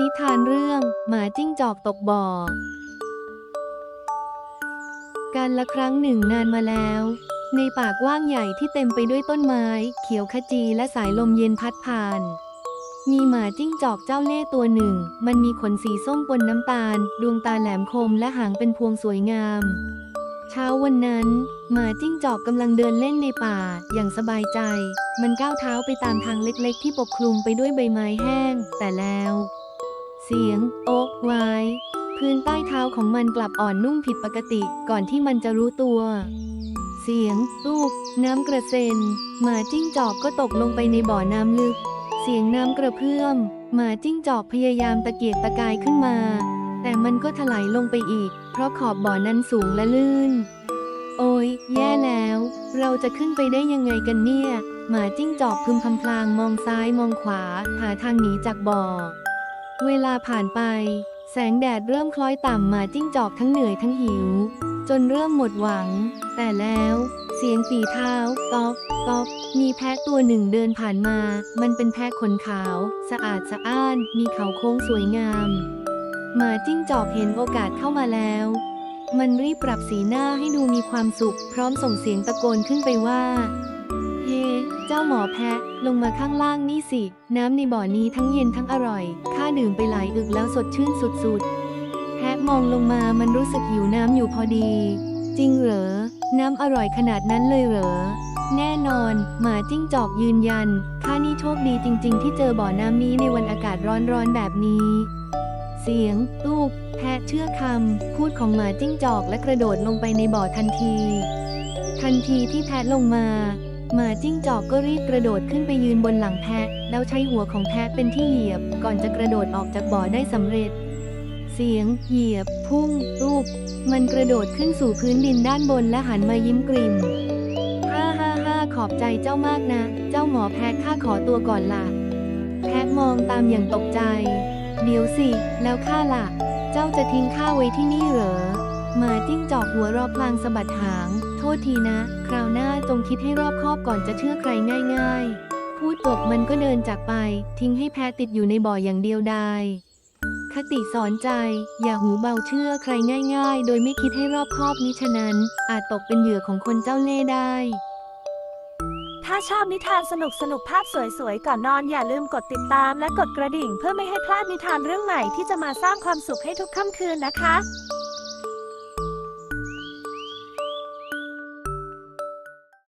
นิทานเรื่อง หมาจิ้งจอกตกบ่อ การละครั้งหนึ่งนานมาแล้ว ในป่ากว้างใหญ่ที่เต็มไปด้วยต้นไม้ เขียวขจีและสายลมเย็นพัดผ่าน มีหมาจิ้งจอกเจ้าเล่ห์ตัวหนึ่ง มันมีขนสีส้มปนน้ำตาล ดวงตาแหลมคมและหางเป็นพวงสวยงาม เช้าวันนั้น หมาจิ้งจอกกำลังเดินเล่นในป่า อย่างสบายใจ มันก้าวเท้าไปตามทางเล็กๆ ที่ปกคลุมไปด้วยใบไม้แห้ง แต่แล้ว สียง โอ๊กไว้ พื้นใต้เท้าของมันกลับอ่อนนุ่มผิดปกติก่อนที่มันจะรู้ตัว เสียง ตูบน้ำกระเซ็น หมาจิ้งจอกก็ตกลงไปในบ่อน้ำลึก เสียงน้ำกระเพื่อม หมาจิ้งจอกพยายามตะเกียกตะกายขึ้นมา แต่มันก็ถลายลงไปอีก เพราะขอบบ่อนั้นสูงและลื่น โอ้ยแย่แล้ว เราจะขึ้นไปได้ยังไงกันเนี่ยหมาจิ้งจอกพึมพำพลางมองซ้ายมองขวา หาทางหนีจากบ่อ เวลาผ่านไป แสงแดดเริ่มคล้อยต่ำมาจิ้งจอกทั้งเหนื่อยทั้งหิว จนเริ่มหมดหวัง แต่แล้ว เสียงฝีเท้าก๊อกก๊อกมีแพะตัวหนึ่งเดินผ่านมา มันเป็นแพะขนขาว สะอาดสะอ้าน มีเขาโค้งสวยงามหมาจิ้งจอกเห็นโอกาสเข้ามาแล้ว มันรีบปรับสีหน้าให้ดูมีความสุข พร้อมส่งเสียงตะโกนขึ้นไปว่า เจ้าหมอแพะ ลงมาข้างล่างนี่สิ น้ำในบ่อนี้ทั้งเย็นทั้งอร่อย ข้าดื่มไปหลายอึกแล้วสดชื่นสุดๆ แพะมองลงมามันรู้สึกหิวน้ำอยู่พอดี จริงเหรอ น้ำอร่อยขนาดนั้นเลยเหรอ แน่นอน หมาจิ้งจอกยืนยัน ข้านี่โชคดีจริง ๆ ที่เจอบ่อน้ำนี้ในวันอากาศร้อนๆแบบนี้เสียง ตูบแพะเชื่อคำ พูดของหมาจิ้งจอกและกระโดดลงไปในบ่อทันที ทันทีที่แพะลงมา หมาจิ้งจอกก็รีบกระโดดขึ้นไปยืนบนหลังแพะ แล้วใช้หัวของแพะเป็นที่เหยียบ ก่อนจะกระโดดออกจากบ่อได้สำเร็จ เสียง เหยียบ พุ่ง รูป มันกระโดดขึ้นสู่พื้นดินด้านบนและหันมายิ้มกริ่มฮ่าฮ่าฮ่าขอบใจเจ้ามากนะ เจ้าหมอแพะข้าขอตัวก่อนล่ะ แพะมองตามอย่างตกใจ เดี๋ยวสิ แล้วข้าล่ะ เจ้าจะทิ้งข้าไว้ที่นี่เหรอหมาจิ้งจอกหัวรอพลางสะบัดหาง ทษทีนะ คราวหน้าจงคิดให้รอบคอบก่อนจะเชื่อใครง่าย ๆ พูดจบมันก็เดินจากไป ทิ้งให้แพะติดอยู่ในบ่ออย่างเดียวดายคติสอนใจ อย่าหูเบาเชื่อใครง่าย ๆ โดยไม่คิดให้รอบคอบมิฉะนั้น อาจตกเป็นเหยื่อของคนเจ้าเล่ห์ได้ ถ้าชอบนิทานสนุกสนุกๆภาพสวยๆก่อนนอนอย่าลืมกดติดตามและกดกระดิ่ง เพื่อไม่ให้พลาดนิทานเรื่องใหม่ที่จะมาสร้างความสุขให้ทุกค่ำคืนนะคะ